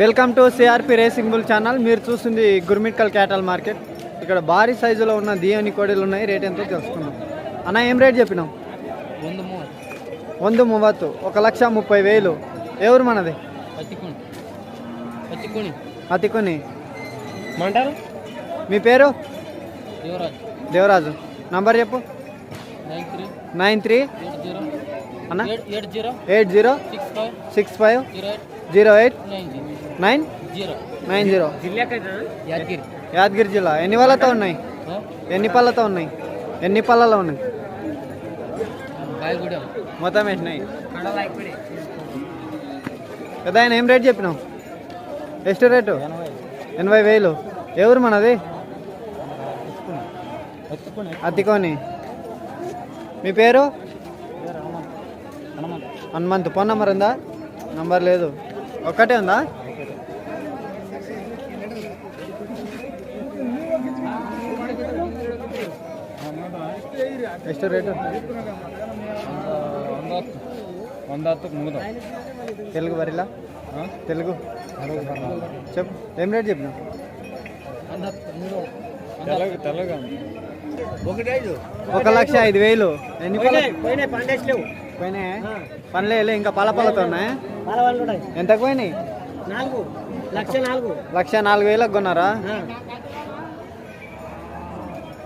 Welcome to CRP racing bull channel మీరు చూస్తుంది Gurmitkal క్యాటల్ market ఇక్కడ భారీ సైజులో ఉన్న దియోని కోడీలు ఉన్నాయి. రేట్ ఎంతో తెలుసుకున్నాం అన్న ఏం రేట్ చెప్పినాం వంద మూవత్తు. ఒక లక్ష ముప్పై వేలు. ఎవరు మనది? అతికొని మీ పేరు? దేవరాజు. నంబర్ చెప్పు. Nine three. అన్న? Eight zero. Six five. Zero eight. Nine? Nine zero. Yadagiri. జిల్లా. ఎన్ని వాళ్ళతో ఉన్నాయి? ఎన్ని పళ్ళతో ఉన్నాయి? ఎన్ని పళ్ళలో ఉన్నాయి? మొత్తం వేసినాయి కదా ఆయన ఏం రేట్ చెప్పినావు? ఎస్ట్ రేటు? ఎనభై వేలు. ఎవరు మనది? అతికోని మీ పేరు? హనుమంత్. ఫోన్ నంబర్ ఉందా? నంబర్ లేదు. ఒక్కటే ఉందా? ಎಷ್ಟು రేటు వంద వంద ಒಂದು తెలుగు వరిలా తెలుగు చెప్పు ఏం రేట్ చెప్పిన తెలుగు తెలుగు ఒక లక్ష ఐదు వేలు ఎన్ని పోయినా పనులేలే ఇంకా పల పళ్ళతో ఉన్నాయా ఎంతకు పోయినాయి లక్ష నాలుగు వేలకు కొన్నారా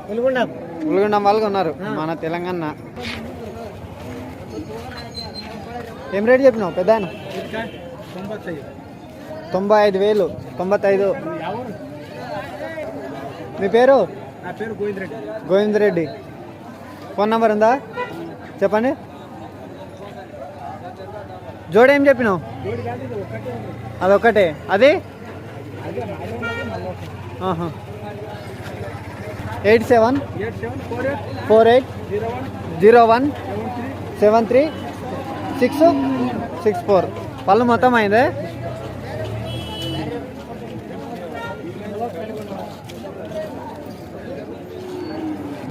వెలుగుండా ఉల్గొండ వాళ్ళు ఉన్నారు. మన తెలంగాణ. ఏం రేట్ చెప్పినావు పెద్ద ఆయన? తొంభై ఐదు వేలు తొంభై ఐదు మీ పేరు? గోవింద్ రెడ్డి ఫోన్ నెంబర్ ఉందా? చెప్పండి. జోడి ఏం చెప్పినావు? అదొక్కటే. అది? ఆహా. Eight seven four eight zero one seven three six six four. పళ్ళు మొత్తం అయిందే?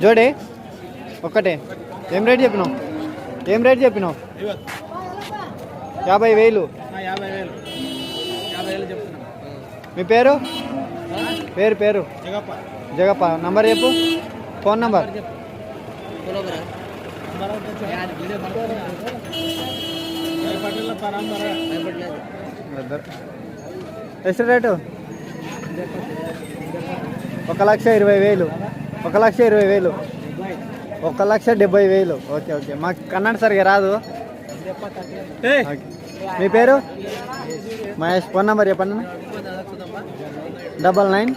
జోడి ఒక్కటే. ఏం రేట్ చెప్పినావు? ఏం రేట్ చెప్పినావు? యాభై వేలు. మీ పేరు? పేరు పేరు? జగప్ప. నంబర్ చెప్పు. Phone number. ఎస్ట్ రేటు? ఒక లక్ష ఇరవై వేలు. ఒక లక్ష ఇరవై వేలు. ఒక లక్ష డెబ్బై వేలు. Okay okay. మాకు కన్నడ సరిగా రాదు. మీ పేరు? మహేష్. ఫోన్ నెంబర్ చెప్పండి double nine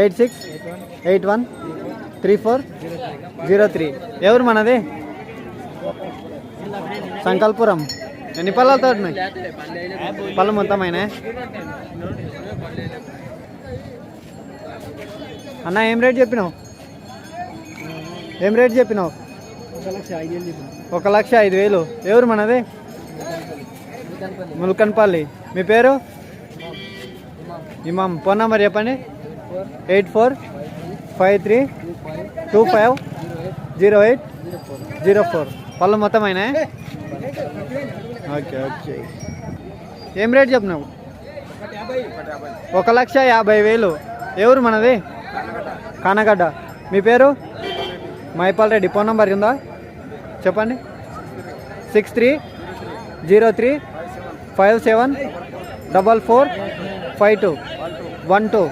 eight six eight one three four zero three. ఎవరు మనది? సంకల్పురం. ఎన్ని పళ్ళతో ఉన్నాయి పళ్ళు మొత్తం అయినా అన్న ఏం రేట్ చెప్పినావు? ఏం రేట్ చెప్పినావు? ఒక లక్ష ఐదు వేలు. ఎవరు మనది? ముల్కన్పల్లి. మీ పేరు? ఇమాం ఫోన్ నెంబర్ చెప్పండి. Eight four five three two five zero eight zero four. పళ్ళు మొత్తం అయినా? Okay okay. ఏం రేట్ చెప్పినావు? ఒక లక్ష యాభై వేలు. ఎవరు మనది? కానగడ్డ. మీ పేరు? మైపాల్ రెడ్డి. ఫోన్ నెంబర్ ఉందా? చెప్పండి. Six three zero three five seven double four five two. One two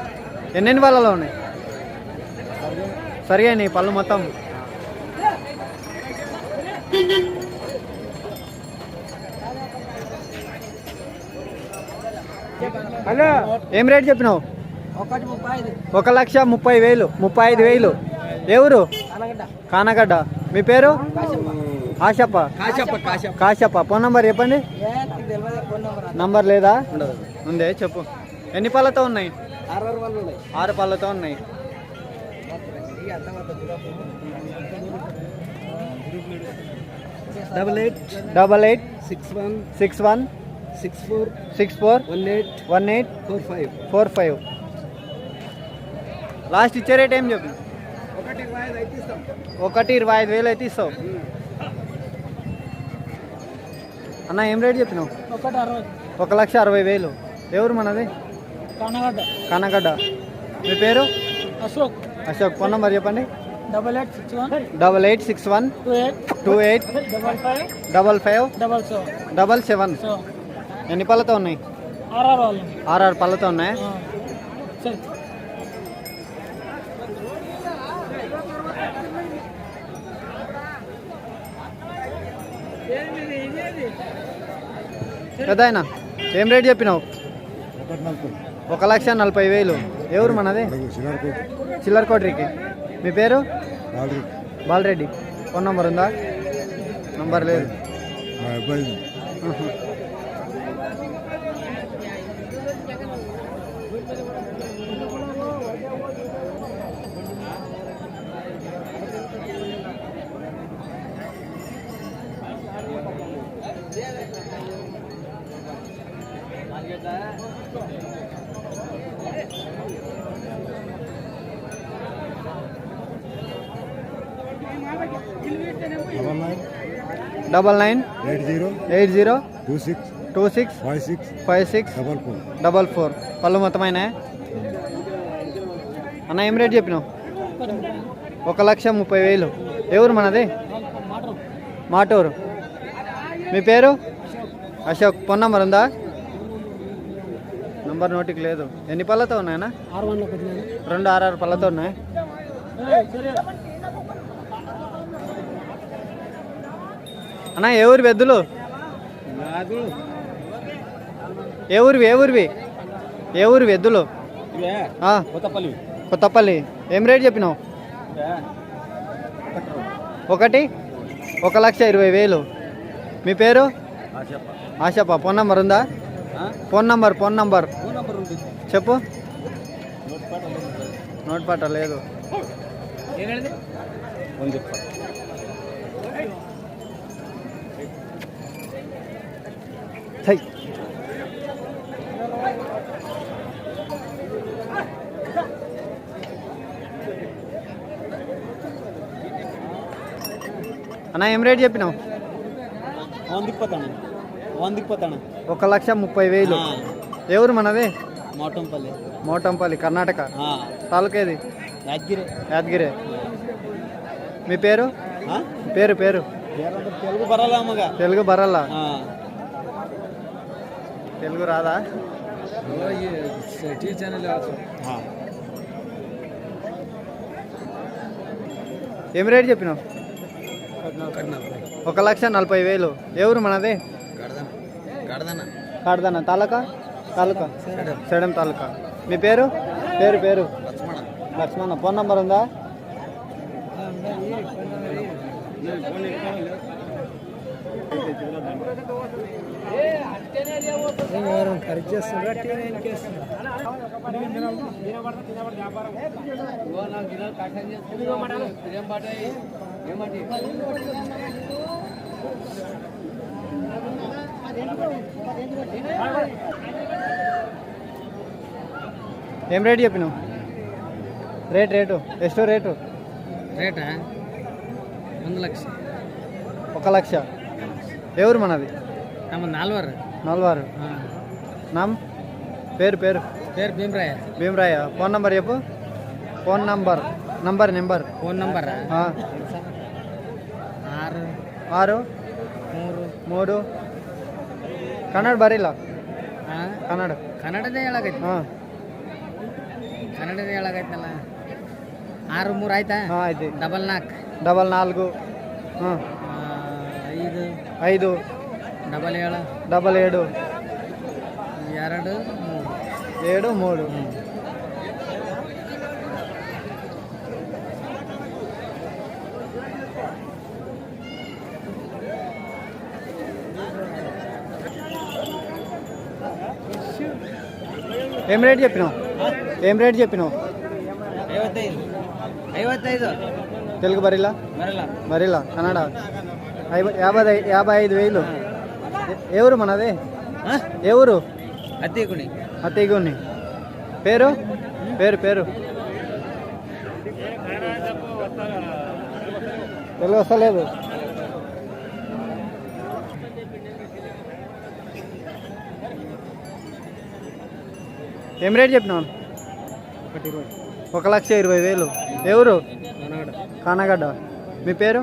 ఎన్నెన్ని వాళ్ళలో ఉన్నాయి? సరిగా నీ పళ్ళు మొత్తం. హలో. ఏం రేట్ చెప్పినావు? ఒక లక్ష ముప్పై వేలు ముప్పై ఐదు వేలు. ఎవరు కానగడ్డ. మీ పేరు? ఆశప్ప కాశప్ప. ఫోన్ నంబర్ చెప్పండి. నెంబర్ లేదా? ఉందే చెప్పు. ఎన్ని పళ్ళతో ఉన్నాయి? ఆరు పళ్ళతో ఉన్నాయి. Double eight double eight six one six one six four six four one eight one eight four five four five last ఇచ్చే రేట్ ఏం చెప్పు? ఒకటి ఇరవై ఐదు అయితే ఇస్తాం. ఒకటి ఇరవై ఐదు వేలు అయితే ఇస్తావు. అన్న ఏం రేట్ చెప్పినావు? ఒక లక్ష అరవై వేలు. ఎవరు మనది? కానగడ్డ. కానగడ్డ. మీ పేరు? అశోక్. అశోక్. ఫోన్ నెంబర్ చెప్పండి. Double eight six one. Double eight six one. Two eight. Two eight. Double five. Double five. Double seven. Double seven. So. ఎన్ని పళ్ళతో ఉన్నాయి? ఆర్ఆర్ ఆర్ఆర్ పళ్ళతో ఉన్నాయా. సరే. పెద్ద ఆయన ఏం రేట్ చెప్పినావు? ఒక లక్ష నలభై వేలు. ఎవరు మనది? చిల్లర కోటరికి. మీ పేరు? బాలరెడ్డి. ఫోన్ నంబర్ ఉందా? నంబర్ లేదు. ఆహా. Double nine eight zero eight zero two six two six five six five six double four double four. పళ్ళు మొత్తమైన? అన్న ఏం రేట్ చెప్పినావు? ఒక లక్ష ముప్పై వేలు. ఎవరు మనది? మాటూరు. మీ పేరు? అశోక్. ఫోన్ నంబర్ ఉందా? నంబర్ నోటికి లేదు. ఎన్ని పళ్ళతో ఉన్నాయన్నా? పదిహేను రెండు ఆరు ఆరు పళ్ళతో ఉన్నాయి? అన్న ఏ ఊరి పెద్దలు ఏ ఊరివి ఏ ఊరివి ఏ ఊరివి ఎద్దులు ఆ, కొత్తపల్లి. కొత్తపల్లి. ఏం రేట్ చెప్పినావు? ఒకటి ఒక లక్ష ఇరవై వేలు. మీ పేరు? ఆశప్ప. ఫోన్ నంబర్ ఉందా? Phone number phone number. చెప్పు. నోట్ పాట లేదు. అన్న ఏం రేట్ చెప్పినావు? వందిపోతాను వందిపోతాను ఒక లక్ష ముప్పై వేలు. ఎవరు మనది? మోటంపల్లి. మోటంపల్లి కర్ణాటక. తాలూకా ఏది? యాదగిరి. యాదగిరి. మీ పేరు? పేరు పేరు. తెలుగు బరాలమ్మగా తెలుగు బరల్లా తెలుగు రాదా? ఏం రేట్ చెప్పినావు? ఒక లక్ష నలభై వేలు. ఎవరు మనది? కాడదన్న తాలూకా? తాలూకా? సెడం. తాలూకా. మీ పేరు? పేరు పేరు? లక్ష్మణ. ఫోన్ నంబర్ ఉందా? ఖరీదు చేస్తున్నా ఏం రేట్ చెప్పినావు? Rate rate. ఎస్టో రేటు? రేటా? వంద లక్ష. ఒక లక్ష. ఎవరు మనది నాలువారు. నాలువారు. నమ్? పేరు పేరు. పేరు భీమరాయ. భీమరాయ. ఫోన్ నంబర్ చెప్పు. Phone number. Number number. Phone number? ఆరు. ఆరు. మూడు. మూడు. ಕನ್ನಡ ಬರಿಲ್ಲ. ಹಾಂ? ಕನ್ನಡ. ಕನ್ನಡನೇ ಹೇಳಾಗೈತಿ ಹಾಂ. ಕನ್ನಡನೇ ಹೇಳಾಗೈತಲ್ಲ ಆರು ಮೂರು ಆಯ್ತಾ? ಹಾಂ ಆಯ್ತು. ಡಬಲ್ ನಾಲ್ಕು ಡಬಲ್ ನಾಲ್ಕು. ಹಾಂ ಐದು. ಐದು. ಡಬಲ್ ಏಳು. ಡಬಲ್ ಏಳು. ಎರಡು ಮೂರು. ಏಳು ಮೂರು. ఏం రేట్ చెప్పినావు? ఏం రేట్ చెప్పినావు? తెలుగు బరిలా? బరిలా. కన్నడ. యాభై యాభై ఐదు వేలు. ఏ ఊరు మనది? ఏ ఊరు? అత్తీగుని పేరు? పేరు పేరు. తెలుగు వస్తలేదు. ఏం రేట్ చెప్పినావు? ఒక లక్ష ఇరవై వేలు. ఎవరు? కానగడ్డ. మీ పేరు?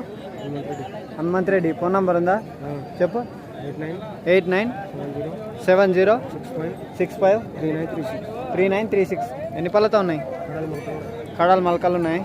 హనుమంత్ రెడ్డి. ఫోన్ నంబర్ ఉందా? చెప్పు. Eight nine seven zero six five three nine three six. Three nine three six ఎన్ని పళ్ళతో ఉన్నాయి? కడాలు మలకలు ఉన్నాయి.